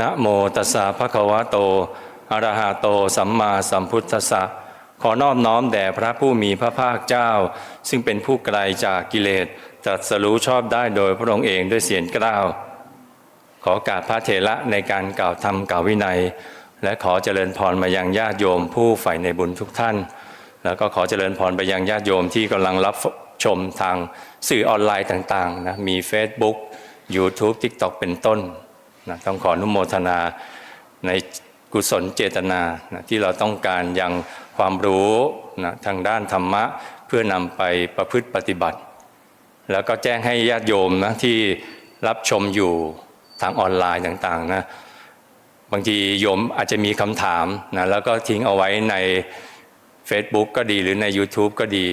นะโมตัสสะภะคะวะโตอะระหะโตสัมมาสัมพุทธัสสะขอนอบน้อมแด่พระผู้มีพระภาคเจ้า ซึ่งเป็นผู้ไกลจากกิเลสตรัสรู้ชอบได้โดยพระองค์เองด้วยเสียงกล้าว ขอโอการพระเถระในการกล่าวธรรมกล่าววินัย และขอเจริญพรมายังญาติโยมผู้ใฝ่ในบุญทุกท่าน แล้วก็ขอเจริญพรไปยังญาติโยมที่กำลังรับชมทางสื่อออนไลน์ต่างๆนะมี Facebook YouTube TikTok เป็นต้น นะต้องขออนุโมทนาในกุศลเจตนานะที่เราต้องการยังความรู้นะทางด้านธรรมะเพื่อนำไปประพฤติปฏิบัติ แล้วก็แจ้งให้ญาติโยมนะที่รับชมอยู่ทางออนไลน์ต่างๆนะบางทีโยมอาจจะมีคำถามนะแล้วก็ทิ้งเอาไว้ใน Facebook ก็ดีหรือใน YouTube ก็ดี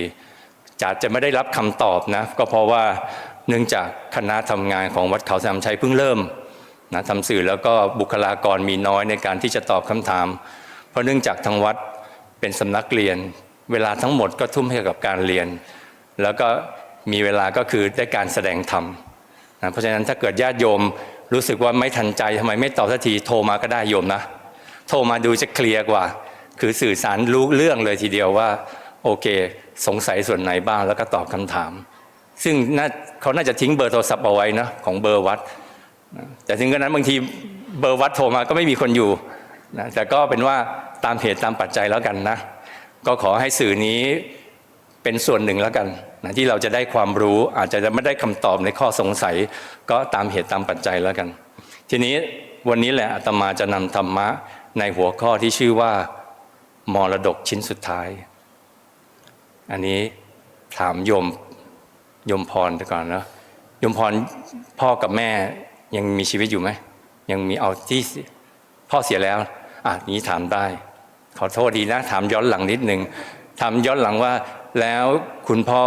จะจะไม่ได้รับคำตอบนะก็เพราะว่าเนื่องจากคณะทำงานของวัดเขาสามชัยเพิ่งเริ่ม นะทำสื่อแล้วก็บุคลากรมีน้อยในการที่จะตอบคำถาม เพราะเนื่องจากทางวัดเป็นสำนักเรียน เวลาทั้งหมดก็ทุ่มให้กับการเรียน แล้วก็มีเวลาก็คือได้การแสดงธรรมนะเพราะฉะนั้นถ้าเกิดญาติโยมรู้สึกว่าไม่ทันใจทำไมไม่ตอบสักทีโทรมาก็ได้โยมนะ โทรมาดูจะเคลียร์กว่า คือสื่อสารรู้เรื่องเลยทีเดียวว่า โอเค สงสัยส่วนไหนบ้างแล้วก็ตอบคำถาม ซึ่งเขาน่าจะทิ้งเบอร์โทรศัพท์เอาไว้นะของเบอร์วัด แต่ถึงกระนั้นบางทีเบอร์วัดโทรมาก็ไม่มีคนอยู่นะแต่ก็เป็นว่าตามเหตุตามปัจจัยแล้วกันนะก็ขอให้สื่อนี้เป็นส่วนหนึ่งแล้วกันนะที่เราจะได้ความรู้อาจจะไม่ได้คำตอบในข้อสงสัย ก็ตามเหตุตามปัจจัยแล้วกัน ทีนี้วันนี้แหละอาตมาจะนำธรรมะในหัวข้อที่ชื่อว่า มรดกชิ้นสุดท้าย อันนี้ถามโยมโยมพรก่อนนะโยมพรพ่อกับแม่ ยังมีชีวิตอยู่ไหมยังมีเอาที่พ่อเสียแล้วอะนี้ถามได้ ขอโทษดีนะ ถามย้อนหลังนิดหนึ่งถามย้อนหลังว่า แล้วคุณพ่อ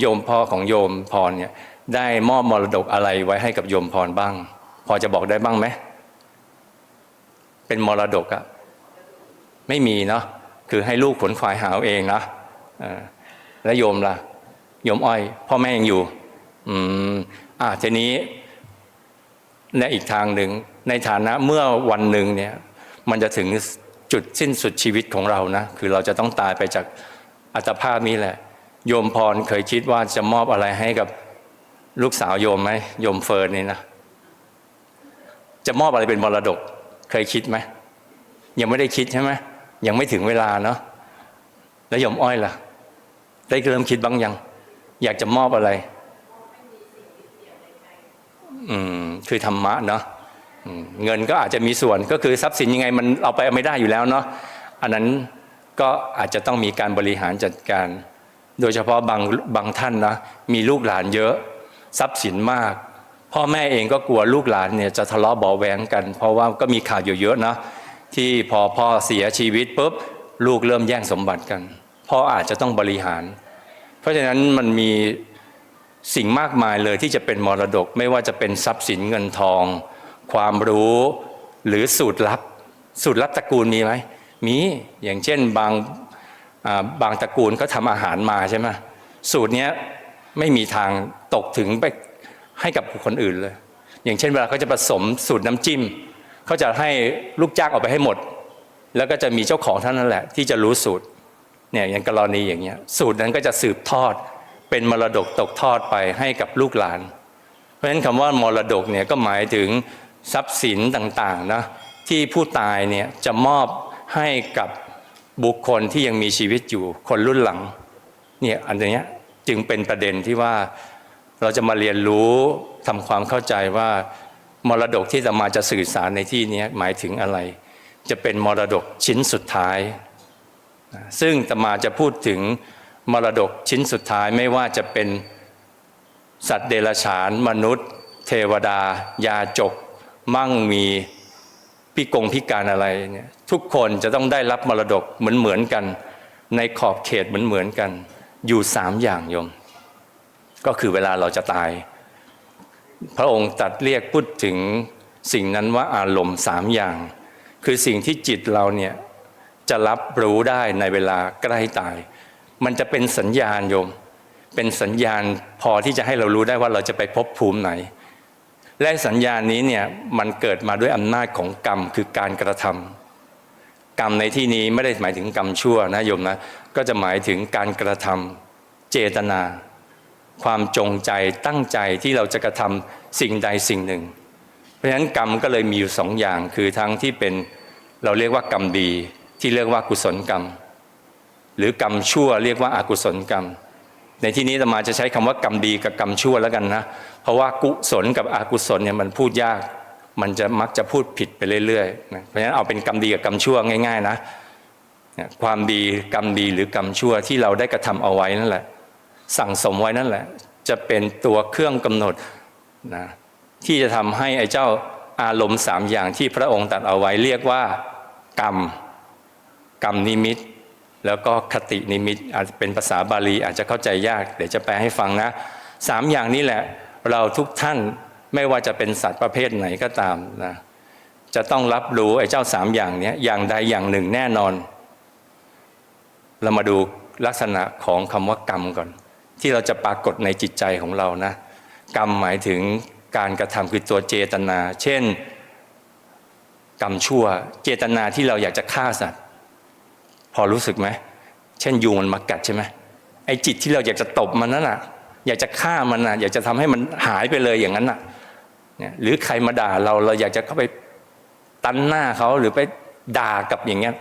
โยมพ่อของโยมพรเนี่ยได้มอบมรดกอะไรไว้ให้กับโยมพรบ้าง พอจะบอกได้บ้างไหมเป็นมรดกอะไม่มีเนาะคือให้ลูกขนควายหาเอาเองนะแล้วโยมล่ะโยมอ้อย พ่อแม่ยังอยู่ อืมอ่าทีนี้ ในอีกทางหนึ่ง ในฐานะเมื่อวันหนึ่งเนี่ยมันจะถึงจุดสิ้นสุดชีวิตของเรานะคือเราจะต้องตายไปจากอัตภาพนี้แหละ โยมพรเคยคิดว่าจะมอบอะไรให้กับลูกสาวโยมไหมโยมเฟิร์นนี่นะจะมอบอะไรเป็นมรดก เคยคิดไหมยังไม่ได้คิดใช่ไหมยังไม่ถึงเวลาเนาะแล้วโยมอ้อยล่ะ ได้เริ่มคิดบ้างยัง อยากจะมอบอะไร อืมคือธรรมะเนาะเงินก็อาจจะมีส่วนก็คือทรัพย์สินยังไงมันเอาไปไม่ได้อยู่แล้วเนาะอันนั้นก็อาจจะต้องมีการบริหารจัดการ โดยเฉพาะบางบางท่านนะมีลูกหลานเยอะทรัพย์สินมาก พ่อแม่เองก็กลัวลูกหลานเนี่ยจะทะเลาะเบาะแวงกัน เพราะว่าก็มีข่าวอยู่เยอะนะที่พอพ่อเสียชีวิตปุ๊บลูกเริ่มแย่งสมบัติกันพ่ออาจจะต้องบริหาร เพราะฉะนั้นมันมี สิ่งมากมายเลยที่จะเป็นมรดกไม่ว่าจะเป็นทรัพย์สินเงินทอง ความรู้หรือสูตรลับ สูตรลับตระกูลมีไหมมีอย่างเช่นบางบางตระกูลก็ทำอาหารมาใช่ไหมสูตรนี้ไม่มีทางตกถึงไปให้กับคนอื่นเลย อย่างเช่นเวลาเขาจะผสมสูตรน้ำจิ้มเขาจะให้ลูกจ้างออกไปให้หมด แล้วก็จะมีเจ้าของเท่านั้นแหละ ที่จะรู้สูตรเนี่ยอย่างกรณีอย่างเงี้ยสูตรนั้นก็จะสืบทอด เป็นมรดกตกทอดไปให้กับลูกหลาน เพราะฉะนั้นคำว่ามรดกเนี่ยก็หมายถึงทรัพย์สินต่างๆนะที่ผู้ตายเนี่ยจะมอบให้กับบุคคลที่ยังมีชีวิตอยู่คนรุ่นหลังเนี่ยอันนี้จึงเป็นประเด็นที่ว่าเราจะมาเรียนรู้ทำความเข้าใจว่ามรดกที่จะมาจะสื่อสารในที่นี้หมายถึงอะไร จะเป็นมรดกชิ้นสุดท้าย ซึ่งตมาจะพูดถึง มรดกชิ้นสุดท้ายไม่ว่าจะเป็นสัตว์เดรัจฉาน มนุษย์ เทวดา ยาจก มั่งมีพิกงพิการอะไรเนี่ยทุกคนจะต้องได้รับมรดกเหมือนเหมือนกัน ในขอบเขตเหมือนเหมือนกัน อยู่สามอย่างโยม ก็คือเวลาเราจะตาย พระองค์ตัดเรียกพูดถึงสิ่งนั้นว่าอารมณ์สามอย่าง คือสิ่งที่จิตเราเนี่ยจะรับรู้ได้ในเวลาใกล้ตาย มันจะเป็นสัญญาณโยม เป็นสัญญาณพอที่จะให้เรารู้ได้ว่าเราจะไปพบภูมิไหน และสัญญาณนี้เนี่ยมันเกิดมาด้วยอำนาจของกรรมคือการกระทำกรรมในที่นี้ไม่ได้หมายถึงกรรมชั่วนะโยมนะก็จะหมายถึงการกระทำเจตนา ความจงใจตั้งใจที่เราจะกระทำสิ่งใดสิ่งหนึ่ง เพราะฉะนั้นกรรมก็เลยมีอยู่สองอย่างคือทั้งที่เป็นเราเรียกว่ากรรมดีที่เรียกว่ากุศลกรรม หรือกรรมชั่วเรียกว่าอากุศลกรรม ในที่นี้อาตมาจะใช้คำว่ากรรมดีกับกรรมชั่วแล้วกันนะ เพราะว่ากุศลกับอกุศลเนี่ยมันพูดยาก มันจะมักจะพูดผิดไปเรื่อยๆนะเพราะฉะนั้นเอาเป็นกรรมดีกับกรรมชั่วง่าย ๆ นะ ความดีกรรมดีหรือกรรมชั่วที่เราได้กระทำเอาไว้นั่นแหละ สั่งสมไว้นั่นแหละ จะเป็นตัวเครื่องกำหนดนะที่จะทำให้ไอ้เจ้าอารมณ์สามอย่างที่พระองค์ตัดเอาไว้เรียกว่ากรรม กรรมนิมิต แล้วก็คตินิมิตอาจจะเป็นภาษาบาลีอาจจะเข้าใจยาก เดี๋ยวจะแปลให้ฟังนะสามอย่างนี้แหละ เราทุกท่านไม่ว่าจะเป็นสัตว์ประเภทไหนก็ตามนะจะต้องรับรู้ไอ้เจ้าสามอย่างนี้อย่างใดอย่างหนึ่งแน่นอน เรามาดูลักษณะของคำว่ากรรมก่อน ที่เราจะปรากฏในจิตใจของเรานะ กรรมหมายถึงการกระทำคือตัวเจตนา เช่น กรรมชั่ว เจตนาที่เราอยากจะฆ่าสัตว์ พอรู้สึกไหมเช่นยุงมันมากัดใช่ไหมไอ้จิตที่เราอยากจะตบมันนั่นน่ะ อยากจะฆ่ามันน่ะ อยากจะทำให้มันหายไปเลยอย่างนั้นน่ะเนี่ยหรือใครมาด่าเราเราอยากจะเข้าไปตันหน้าเขาหรือไปด่ากับอย่างเงี้ย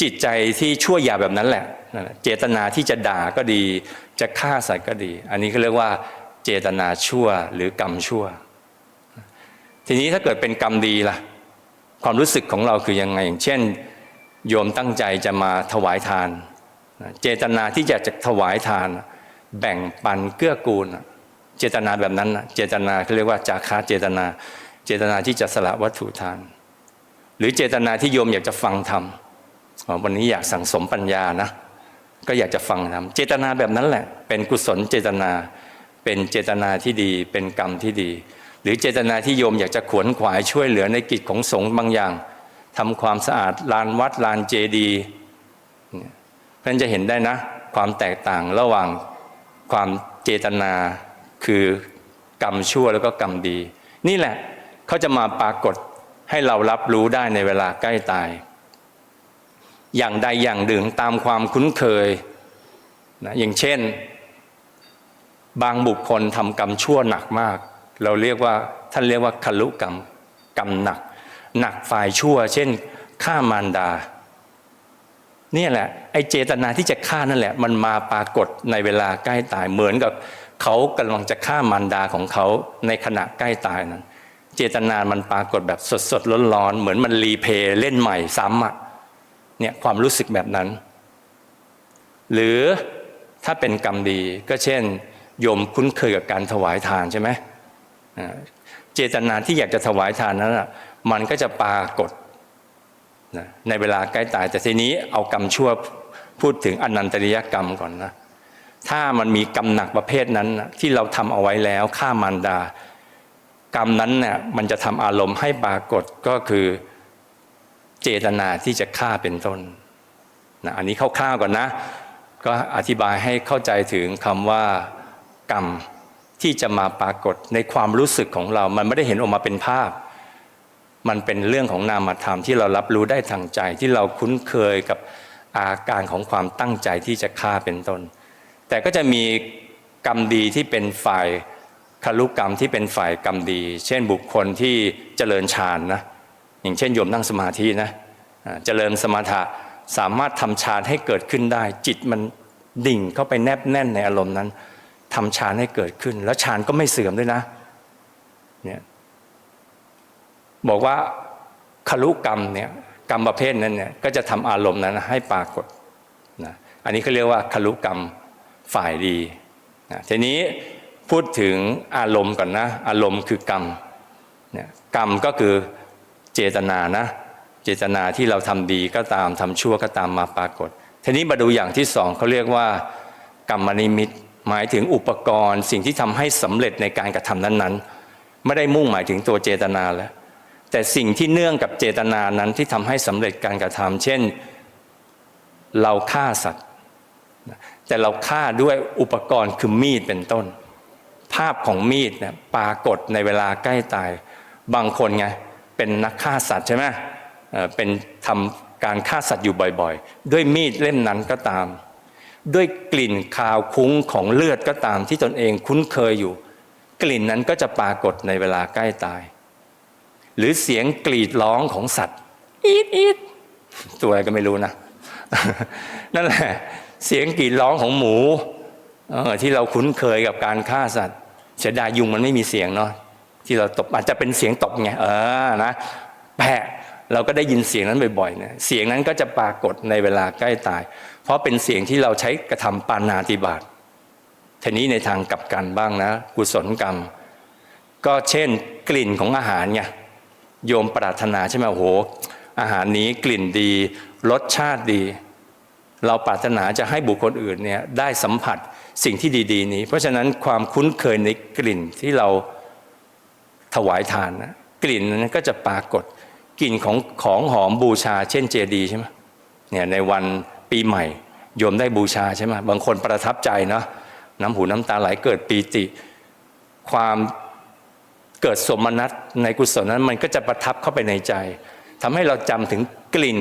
จิตใจที่ชั่วหยาแบบนั้นแหละนั่นแหละเจตนาที่จะด่าก็ดี จะฆ่าสัตว์ก็ดี อันนี้เขาเรียกว่า เจตนาชั่วหรือกรรมชั่ว ทีนี้ถ้าเกิดเป็นกรรมดีล่ะ ความรู้สึกของเราคือยังไงอย่างเช่น โยมตั้งใจจะมาถวายทาน เจตนาที่อยากจะถวายทาน แบ่งปันเกื้อกูล เจตนาแบบนั้นเจตนาเขาเรียกว่าจาคาเจตนา เจตนาที่จะสละวัตถุทาน หรือเจตนาที่โยมอยากจะฟังธรรมวันนี้อยากสั่งสมปัญญานะ ก็อยากจะฟังธรรมเจตนาแบบนั้นแหละ เป็นกุศลเจตนา เป็นเจตนาที่ดี เป็นกรรมที่ดี หรือเจตนาที่โยมอยากจะขวนขวายช่วยเหลือในกิจของสงฆ์บางอย่าง ทำความสะอาดลานวัดลานเจดีย์เนี่ยเพื่อนจะเห็นได้นะ ความแตกต่างระหว่างความเจตนาคือกรรมชั่วแล้วก็กรรมดี นี่แหละเขาจะมาปรากฏให้เรารับรู้ได้ในเวลาใกล้ตาย อย่างใดอย่างหนึ่งตามความคุ้นเคยนะอย่างเช่น บางบุคคลทำกรรมชั่วหนักมาก เราเรียกว่าท่านเรียกว่าคลุกรรมกรรมหนัก หนักฝ่ายชั่ว เช่นฆ่ามารดา เนี่ยแหละ ไอเจตนาที่จะฆ่านั่นแหละ มันมาปรากฏในเวลาใกล้ตายเหมือนกับเขากำลังจะฆ่ามารดาของเขาในขณะใกล้ตายนั้น เจตนามันปรากฏแบบสดๆร้อนๆเหมือนมันรีเพย์เล่นใหม่ซ้ำอะเนี่ยความรู้สึกแบบนั้น หรือถ้าเป็นกรรมดีก็เช่น โยมคุ้นเคยกับการถวายทานใช่ไหม เจตนาที่อยากจะถวายทานนั้นอะมันก็จะปรากฏนะในเวลาใกล้ตาย แต่ทีนี้เอากรรมชั่วพูดถึงอนันตริยกรรมก่อนนะถ้ามันมีกรรมหนักประเภทนั้นนะที่เราทำเอาไว้แล้วฆ่ามารดา กรรมนั้นเนี่ยมันจะทำอารมณ์ให้ปรากฏก็คือเจตนาที่จะฆ่าเป็นต้นนะอันนี้คร่าวๆก่อนนะ ก็อธิบายให้เข้าใจถึงคำว่ากรรม ที่จะมาปรากฏในความรู้สึกของเรา มันไม่ได้เห็นออกมาเป็นภาพ มันเป็นเรื่องของนามธรรมที่เรารับรู้ได้ทางใจ ที่เราคุ้นเคยกับอาการของความตั้งใจที่จะฆ่าเป็นต้น แต่ก็จะมีกรรมดีที่เป็นฝ่ายคารุกรรมที่เป็นฝ่ายกรรมดี เช่นบุคคลที่เจริญฌานนะ อย่างเช่นโยมนั่งสมาธินะเจริญสมถะสามารถทำฌานให้เกิดขึ้นได้ จิตมันดิ่งเข้าไปแนบแน่นในอารมณ์นั้น ทำฌานให้เกิดขึ้น แล้วฌานก็ไม่เสื่อมด้วยนะเนี่ยบอกว่าคารุกรรมเนี่ยกรรมประเภทนั้นเนี่ยก็จะทำอารมณ์นั้นให้ปรากฏนะอันนี้เขาเรียกว่าคารุกรรมฝ่ายดีนะทีนี้พูดถึงอารมณ์ก่อนนะอารมณ์คือกรรมเนี่ยกรรมก็คือเจตนานะเจตนาที่เราทำดีก็ตามทำชั่วก็ตามมาปรากฏ ทีนี้มาดูอย่างที่สองเขาเรียกว่ากรรมนิมิต หมายถึงอุปกรณ์สิ่งที่ทำให้สำเร็จในการกระทำนั้นๆ ไม่ได้มุ่งหมายถึงตัวเจตนาแล้วแต่สิ่งที่เนื่องกับเจตนานั้นที่ทำให้สำเร็จการกระทำเช่น เราฆ่าสัตว์ แต่เราฆ่าด้วยอุปกรณ์คือมีดเป็นต้น ภาพของมีดนี่ยปรากฏในเวลาใกล้ตาย บางคนไงเป็นนักฆ่าสัตว์ใช่ไหมเอ่อเป็นทำการฆ่าสัตว์อยู่บ่อยๆ ด้วยมีดเล่มนั้นก็ตาม ด้วยกลิ่นคาวคุ้งของเลือดก็ตามที่ตนเองคุ้นเคยอยู่ กลิ่นนั้นก็จะปรากฏในเวลาใกล้ตาย หรือเสียงกรีดร้องของสัตว์อีดอีดตัวอะไรก็ไม่รู้นะนั่นแหละเสียงกรีดร้องของหมูเออที่เราคุ้นเคยกับการฆ่าสัตว์เสียดายยุงมันไม่มีเสียงเนาะที่เราตบอาจจะเป็นเสียงตบไงเออนะแปะเราก็ได้ยินเสียงนั้นบ่อยๆเนี่ยเสียงนั้นก็จะปรากฏในเวลาใกล้ตาย เพราะเป็นเสียงที่เราใช้กระทำปานาติบาตทีนี้ในทางกลับกันบ้างนะ กุศลกรรม ก็เช่น กลิ่นของอาหารไงโยมปรารถนาใช่ไหมโอ้โห อาหารนี้กลิ่นดี รสชาติดี เราปรารถนาจะให้บุคคลอื่นเนี่ยได้สัมผัสสิ่งที่ดี ๆ นี้ เพราะฉะนั้นความคุ้นเคยในกลิ่นที่เราถวายทานนะกลิ่นนั้นก็จะปรากฏกลิ่นของของหอมบูชา เช่นเจดีใช่ไหมเนี่ยในวัน ปีใหม่โยมได้บูชาใช่ไหมบางคนประทับใจเนะน้ำหูน้ำตาไหลเกิดปีติ ความเกิดสมนัตในกุศลนั้นมันก็จะประทับเข้าไปในใจทำให้เราจำถึงกลิ่น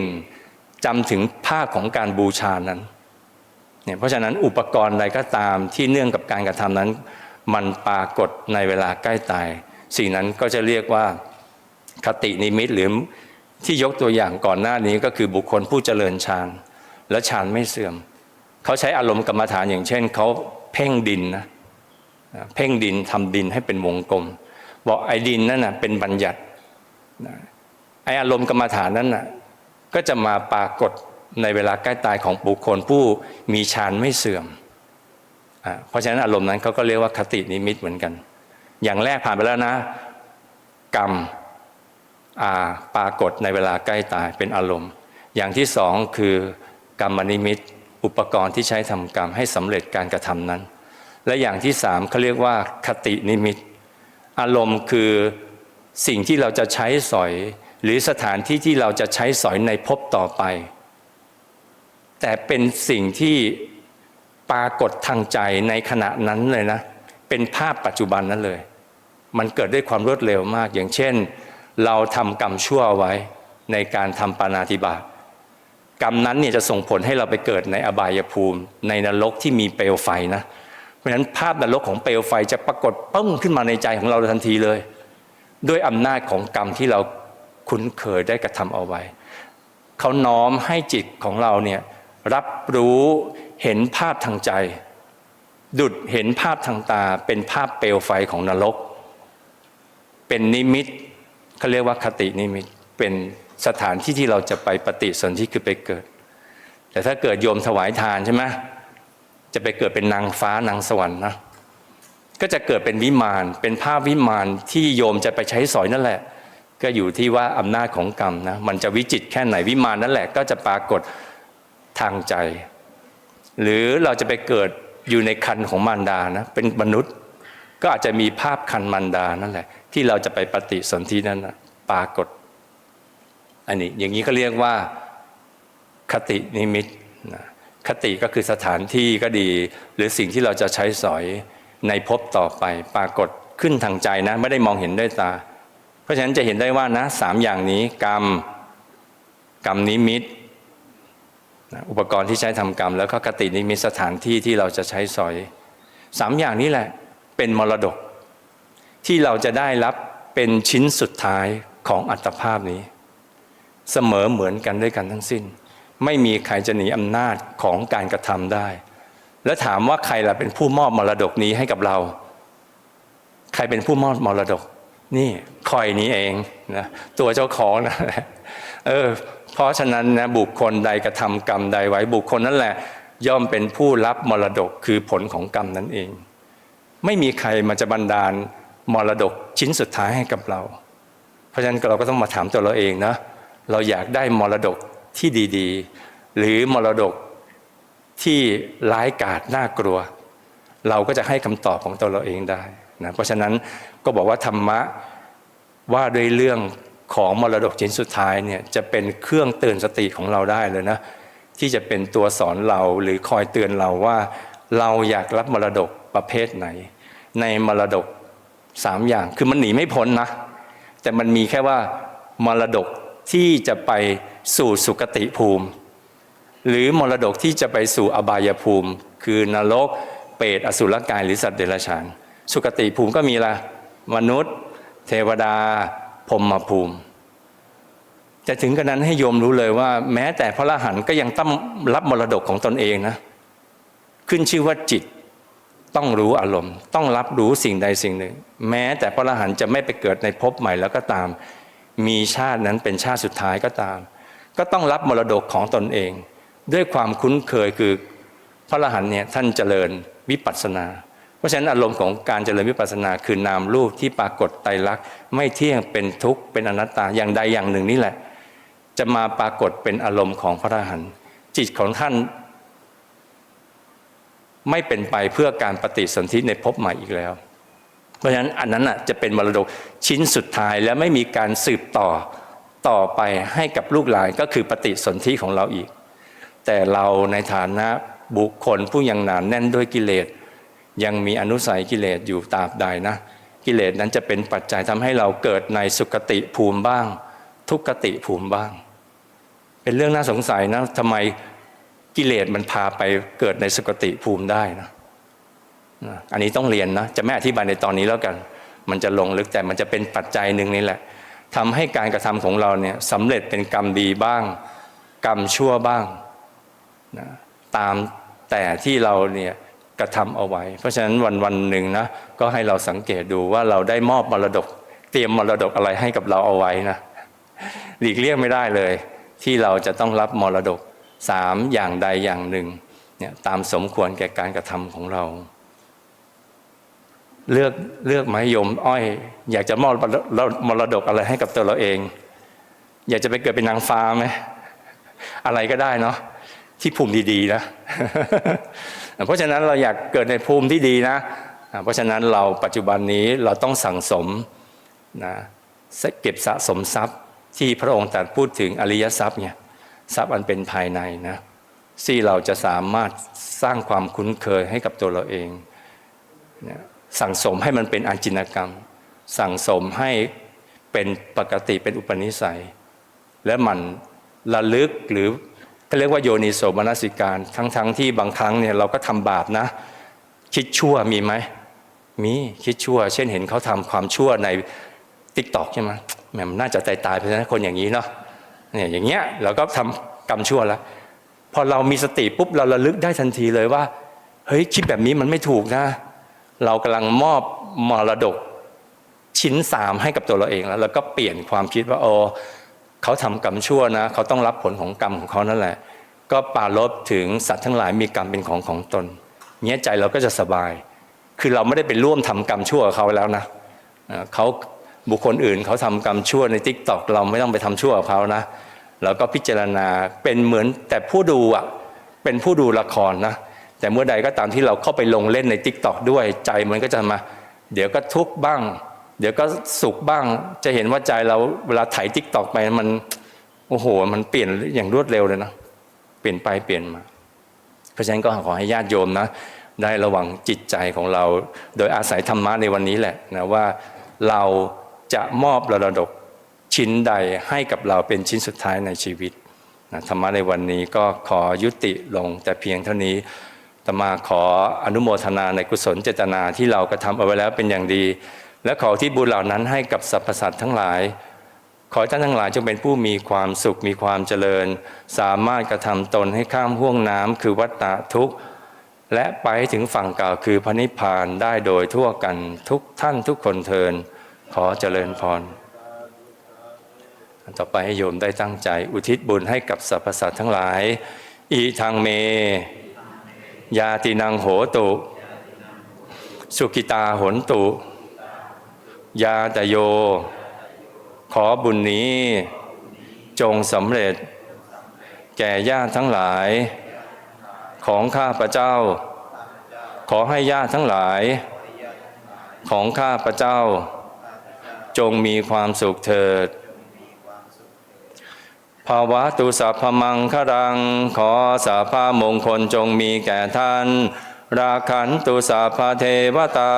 จำถึงภาพของการบูชานั้นเนี่ยเพราะฉะนั้นอุปกรณ์ใดก็ตามที่เนื่องกับการกระทำนั้น มันปรากฏในเวลาใกล้ตาย สิ่งนั้นก็จะเรียกว่าคตินิมิตหรือที่ยกตัวอย่างก่อนหน้านี้ก็คือบุคคลผู้เจริญฌาน และฌานไม่เสื่อม เขาใช้อารมณ์กรรมฐานอย่างเช่นเขาเพ่งดินนะเพ่งดินทำดินให้เป็นวงกลม บอกไอ้ดินนั่นนะเป็นบัญญัติไอ้อารมณ์กรรมฐานนั้นนะก็จะมาปรากฏในเวลาใกล้ตายของบุคคลผู้มีฌานไม่เสื่อม เพราะฉะนั้นอารมณ์นั้นเขาก็เรียกว่าคตินิมิตเหมือนกัน อย่างแรกผ่านไปแล้วนะ กรรมอาปรากฏในเวลาใกล้ตายเป็นอารมณ์ อย่างที่สองคือ กรรมนิมิต อุปกรณ์ที่ใช้ทำกรรมให้สำเร็จการกระทำนั้น และอย่างที่สามเขาเรียกว่าคตินิมิต อารมณ์คือสิ่งที่เราจะใช้สอย หรือสถานที่ที่เราจะใช้สอยในภพต่อไป แต่เป็นสิ่งที่ปรากฏทางใจในขณะนั้นเลยนะ เป็นภาพปัจจุบันนั้นเลย มันเกิดด้วยความรวดเร็วมาก อย่างเช่น เราทำกรรมชั่วไว้ในการทำปานาติบาต กรรมนั้นเนี่ยจะส่งผลให้เราไปเกิดในอบายภูมิ ในนรกที่มีเปลวไฟนะเพราะฉะนั้นภาพนรกของเปลวไฟจะปรากฏปึ้งขึ้นมาในใจของเราทันทีเลย ด้วยอำนาจของกรรมที่เราคุ้นเคยได้กระทำเอาไว้ เขาน้อมให้จิตของเราเนี่ยรับรู้เห็นภาพทางใจ ดุดเห็นภาพทางตาเป็นภาพเปลวไฟของนรก เป็นนิมิตเขาเรียกว่าคตินิมิตเป็น สถานที่ที่เราจะไปปฏิสนธิคือไปเกิด แต่ถ้าเกิดโยมถวายทานใช่ไหมจะไปเกิดเป็นนางฟ้านางสวรรค์นะก็จะเกิดเป็นวิมานเป็นภาพวิมานที่โยมจะไปใช้สอยนั่นแหละ ก็อยู่ที่ว่าอำนาจของกรรมนะมันจะวิจิตแค่ไหนวิมานนั่นแหละ ก็จะปรากฏทางใจ หรือเราจะไปเกิดอยู่ในคันของมารดานะเป็นมนุษย์ ก็อาจจะมีภาพคันมารดานั่นแหละ ที่เราจะไปปฏิสนธินั้นนะปรากฏ อันนี้อย่างนี้ก็เรียกว่าคตินิมิตนะคติก็คือสถานที่ก็ดี หรือสิ่งที่เราจะใช้สอยในภพต่อไป ปรากฏขึ้นทางใจนะ ไม่ได้มองเห็นด้วยตา เพราะฉะนั้นจะเห็นได้ว่านะสามอย่างนี้กรรมกรรมนิมิตอุปกรณ์ที่ใช้ทำกรรม แล้วก็คตินิมิตสถานที่ที่เราจะใช้สอยสามอย่างนี้แหละเป็นมรดก ที่เราจะได้รับเป็นชิ้นสุดท้ายของอัตภาพนี้ เสมอเหมือนกันด้วยกันทั้งสิ้น ไม่มีใครจะหนีอำนาจของการกระทำได้ แล้วถามว่าใครล่ะเป็นผู้มอบมรดกนี้ให้กับเรา ใครเป็นผู้มอบมรดก นี่คอยนี้เองนะตัวเจ้าของนะเออเพราะฉะนั้นนะบุคคลใดกระทำกรรมใดไว้บุคคลนั่นแหละ ย่อมเป็นผู้รับมรดกคือผลของกรรมนั่นเอง ไม่มีใครมาจะบันดาลมรดกชิ้นสุดท้ายให้กับเรา เพราะฉะนั้นเราก็ต้องมาถามตัวเราเองนะ เราอยากได้มรดกที่ดีๆ หรือมรดกที่ร้ายกาจน่ากลัว เราก็จะให้คำตอบของตัวเราเองได้นะเพราะฉะนั้นก็บอกว่าธรรมะว่าด้วยเรื่องของมรดกชิ้นสุดท้ายเนี่ยจะเป็นเครื่องเตือนสติของเราได้เลยนะที่จะเป็นตัวสอนเราหรือคอยเตือนเราว่า เราอยากรับมรดกประเภทไหน ในมรดกสามอย่างคือมันหนีไม่พ้นนะ แต่มันมีแค่ว่ามรดก ที่จะไปสู่สุคติภูมิ หรือมรดกที่จะไปสู่อบายภูมิ คือนรก เปรตอสุรกายหรือสัตว์เดรัจฉาน สุคติภูมิก็มีละมนุษย์ เทวดาพรมภูมิ จะถึงกันนั้นให้โยมรู้เลยว่า แม้แต่พระอรหันต์ก็ยังต้องรับมรดกของตนเองนะขึ้นชื่อว่าจิตต้องรู้อารมณ์ ต้องรับรู้สิ่งใดสิ่งหนึ่ง แม้แต่พระอรหันต์จะไม่ไปเกิดในภพใหม่แล้วก็ตาม มีชาตินั้นเป็นชาติสุดท้ายก็ตาม ก็ต้องรับมรดกของตนเอง ด้วยความคุ้นเคยคือพระรหันเนี่ยท่านเจริญวิปัสสนา เพราะฉะนั้นอารมณ์ของการเจริญวิปัสสนาคือนามรูปที่ปรากฏไตรลักษณ์ไม่เที่ยงเป็นทุกข์เป็นอนัตตาอย่างใดอย่างหนึ่งนี่แหละ จะมาปรากฏเป็นอารมณ์ของพระรหันจิตของท่านไม่เป็นไปเพื่อการปฏิสนธิในภพใหม่อีกแล้ว เพราะฉะนั้นอันนั้นอะจะเป็นมรดกชิ้นสุดท้ายและไม่มีการสืบต่อต่อไปให้กับลูกหลานก็คือปฏิสนธิของเราอีก แต่เราในฐานะบุคคลผู้ยังหนานแน่นด้วยกิเลส ยังมีอนุสัยกิเลสอยู่ตราบใดนะ กิเลสนั้นจะเป็นปัจจัยทำให้เราเกิดในสุคติภูมิบ้าง ทุกขติภูมิบ้าง เป็นเรื่องน่าสงสัยนะทำไมกิเลสมันพาไปเกิดในสุคติภูมิได้นะ อันนี้ต้องเรียนนะจะไม่อธิบายในตอนนี้แล้วกัน มันจะลงลึกแต่มันจะเป็นปัจจัยหนึ่งนี่แหละทำให้การกระทำของเราเนี่ยสำเร็จเป็นกรรมดีบ้าง กรรมชั่วบ้างนะตามแต่ที่เราเนี่ยกระทำเอาไว้ เพราะฉะนั้นวันวันหนึ่งนะก็ให้เราสังเกตดูว่าเราได้มอบมรดก เตรียมมรดกอะไรให้กับเราเอาไว้นะหลีกเลี่ยงไม่ได้เลย ที่เราจะต้องรับมรดกสามอย่างใดอย่างหนึ่งเนี่ยตามสมควรแก่การกระทำของเรา เลือกเลือกไมโยมอ้อย อยากจะมอบมรดกอะไรให้กับตัวเราเอง อยากจะไปเกิดเป็นนางฟ้าไหมอะไรก็ได้เนาะที่ภูมิดีๆนะเพราะฉะนั้นเราอยากเกิดในภูมิที่ดีนะ เพราะฉะนั้นเราปัจจุบันนี้เราต้องสั่งสมนะเก็บสะสมทรัพย์ที่พระองค์ตรัสพูดถึงอริยทรัพย์เนี่ยทรัพย์อันเป็นภายในนะที่เราจะสามารถสร้างความคุ้นเคยให้กับตัวเราเองนะ สั่งสมให้มันเป็นอันจินกรรม สั่งสมให้เป็นปกติเป็นอุปนิสัย และมันระลึกหรือเขาเรียกว่าโยนิโสมนสิการ ทั้งๆทที่บางครั้งเนี่ยเราก็ทำบาปนะ คิดชั่วมีไหมมีคิดชั่ว เช่นเห็นเขาทำความชั่วในติ๊กตอกใช่ไหมแหมมันน่าจะตายตายเพราะฉะนั้นคนอย่างนี้เนาะเนี่ยอย่างเงี้ยเราก็ทำกรรมชั่วแล้วพอเรามีสติปุ๊บเราระลึกได้ทันทีเลยว่า เฮ้ยคิดแบบนี้มันไม่ถูกนะ เรากำลังมอบมรดกชิ้นสามให้กับตัวเราเองแล้วแล้วก็เปลี่ยนความคิดว่าโอ้เขาทำกรรมชั่วนะเขาต้องรับผลของกรรมของเขานั่นแหละ ก็ปาลบถึงสัตว์ทั้งหลายมีกรรมเป็นของของตนเนี้ยใจเราก็จะสบาย คือเราไม่ได้ไปร่วมทำกรรมชั่วกับเขาแล้วนะเขาบุคคลอื่นเขาทำกรรมชั่วในทิกตอกเราไม่ต้องไปทำชั่วกับเขานะเราก็พิจารณาเป็นเหมือนแต่ผู้ดูอะเป็นผู้ดูละครนะ แต่เมื่อใดก็ตามที่เราเข้าไปลงเล่นในทิกตอกด้วยใจมันก็จะมา เดี๋ยวก็ทุกข์บ้าง เดี๋ยวก็สุขบ้าง จะเห็นว่าใจเราเวลาถ่ายทิกตอกไปมันโอ้โห มันเปลี่ยนอย่างรวดเร็วเลยนะเปลี่ยนไปเปลี่ยนมา เพราะฉะนั้นก็ขอให้ญาติโยมนะ ได้ระวังจิตใจของเรา โดยอาศัยธรรมะในวันนี้แหละนะว่าเราจะมอบระดกชิ้นใดให้กับเราเป็นชิ้นสุดท้ายในชีวิตนะธรรมะในวันนี้ก็ขอยุติลงแต่เพียงเท่านี้ ตมาขออนุโมทนาในกุศลเจตนาที่เรากระทำเอาไว้แล้วเป็นอย่างดี และขอที่บุญเหล่านั้นให้กับสรรพสัตว์ทั้งหลาย ขอท่านทั้งหลายจงเป็นผู้มีความสุขมีความเจริญ สามารถกระทำตนให้ข้ามห่วงน้ำคือวัฏฏะทุกข์ และไปถึงฝั่งเก่าคือพระนิพพานได้โดยทั่วกันทุกท่านทุกคนเทินขอเจริญพรต่อไปให้โยมได้ตั้งใจอุทิศบุญให้กับสรรพสัตว์ทั้งหลาย อีทางเม ยาตินังโหตุ สุกิตาหนตุ ยาตโย ขอบุญนี้จงสำเร็จ แก่ญาติทั้งหลาย ของข้าพระเจ้า ขอให้ญาติทั้งหลาย ของข้าพระเจ้า จงมีความสุขเถิด ภาวะตุสัพพมังครัง ขอสาภามงคลจงมีแก่ท่าน ราคันตุสัพพเทวตา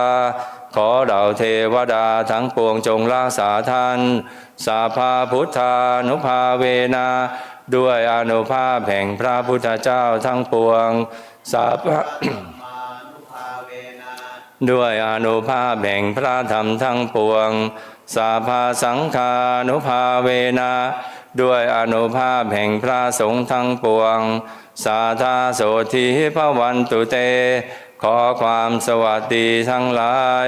ขอเราเทวดาทั้งปวงจงรักษาท่าน สาภาพุทธานุภาเวนาด้วยอนุภาพแห่งพระพุทธเจ้าทั้งปวง สาภาด้วยอนุภาพแห่งพระธรรมทั้งปวง สาภาสังฆานุภาเวนะ ด้วยอนุภาพแห่งพระสงฆ์ทั้งปวง สาธาโสธีพระวันตุเต ขอความสวัสดีทั้งหลาย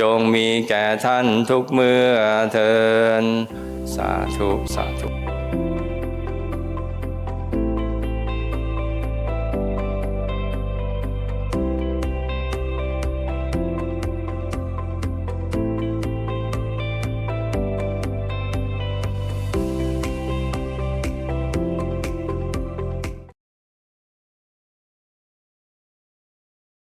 จงมีแก่ท่านทุกเมื่อเทินสาธุ สาธุ